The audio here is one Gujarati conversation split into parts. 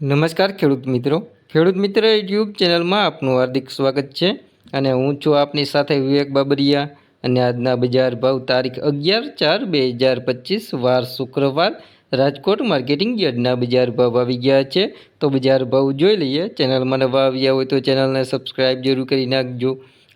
નમસ્કાર ખેડૂત મિત્રો. ખેડૂત મિત્ર યુટ્યુબ ચેનલમાં આપનું હાર્દિક સ્વાગત છે અને હું છું આપની સાથે વિવેક બાબરિયા અને આજના બજાર ભાવ તારીખ અગિયાર ચાર બે હજાર પચીસ, વાર શુક્રવાર રાજકોટ માર્કેટિંગ યાર્ડના બજાર ભાવ આવી ગયા છે. તો બજાર ભાવ જોઈ લઈએ. ચેનલમાં નવા આવ્યા હોય તો ચેનલને સબસ્ક્રાઈબ જરૂર કરી નાખજો.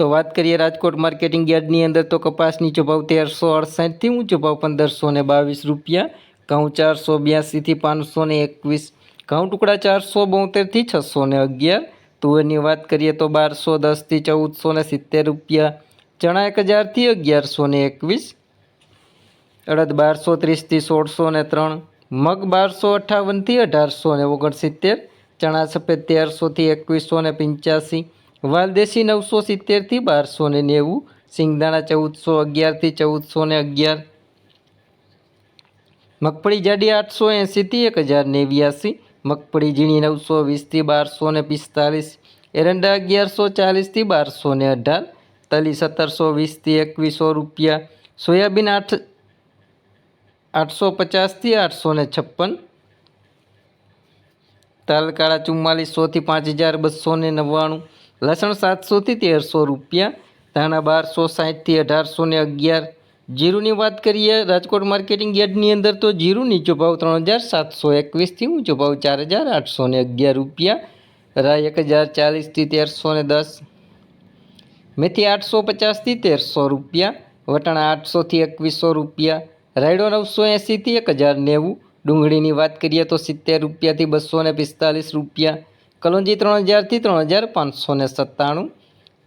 તો વાત કરીએ રાજકોટ માર્કેટિંગ યાર્ડની અંદર તો કપાસ નીચો ભાવ તેરસો અડસાઠથી ઊંચો ભાવ પંદરસો ને બાવીસ રૂપિયા, ઘઉં ચારસો બ્યાસીથી પાંચસો ને એકવીસ, ઘઉં ટુકડા ચારસો બોતેરથી છસો ને અગિયાર, તુવેરની વાત કરીએ તો બારસો દસથી ચૌદસો ને સિત્તેર રૂપિયા, ચણા એક હજારથી અગિયારસો ને એકવીસ, અડદ બારસો ત્રીસથી સોળસો ને ત્રણ, મગ બારસો અઠ્ઠાવનથી અઢારસો ને ઓગણસિત્તેર, ચણા સફેદ તેરસોથી એકવીસો ને પંચ્યાસી વાલદેશી નવસો સિત્તેરથી બારસો ને નેવું, સિંગદાણા ચૌદસો અગિયારથી ચૌદસો ને અગિયાર, મગફળી જાડી આઠસો એંસીથી એક હજાર નેવ્યાસી, મગફળી ઝીણી નવસો વીસથી બારસો ને પિસ્તાલીસ, એરંડા અગિયારસો ચાલીસથી બારસો ને અઢાર, તલી સત્તરસો વીસથી એકવીસો રૂપિયા, સોયાબીન આઠ, આઠસો પચાસથી આઠસો ને છપ્પન તલકાળા ચુમ્માલીસોથી પાંચ હજાર બસો ને નવ્વાણું લસણ સાતસોથી તેરસો રૂપિયા, ધાણા બારસો સાઠથી અઢારસો ને અગિયાર. જીરુની વાત કરીએ, રાજકોટ માર્કેટિંગ યાર્ડની અંદર તો જીરું નીચો ભાવ ત્રણ હજાર સાતસો એકવીસથી ઊંચો ભાવ ચાર હજાર આઠસો ને અગિયાર રૂપિયા. રાય એક હજાર ચાલીસથી તેરસો ને દસ. મેથી આઠસો પચાસથી તેરસો રૂપિયા, વટાણા આઠસોથી એકવીસો રૂપિયા, રાયડો નવસો એંસીથી એક હજાર નેવું. ડુંગળીની વાત કરીએ તો સિત્તેર રૂપિયાથી બસો ને પિસ્તાલીસ રૂપિયા. કલોંજી ત્રણ હજારથી ત્રણ હજાર પાંચસો ને સત્તાણું.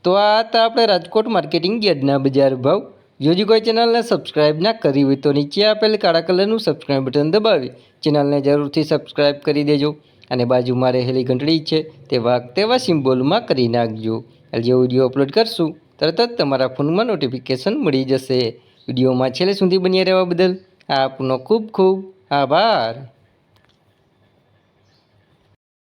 તો આ હતા આપણે રાજકોટ માર્કેટિંગ યાર્ડના બજાર ભાવ. જો કોઈ ચેનલને સબસ્ક્રાઇબ ના કરી હોય તો નીચે આપેલ કાળા કલરનું સબસ્ક્રાઇબ બટન દબાવી ચેનલને જરૂરથી સબસ્ક્રાઇબ કરી દેજો. અને બાજુમાં રહેલી ઘંટડી છે તે વાઘ તેવા સિમ્બોલમાં કરી નાખજો. એટલે જે વીડિયો અપલોડ કરશું, તરત જ તમારા ફોનમાં નોટિફિકેશન મળી જશે. વિડીયોમાં છેલ્લે સુધી બન્યા રહેવા બદલ આપનો ખૂબ ખૂબ આભાર.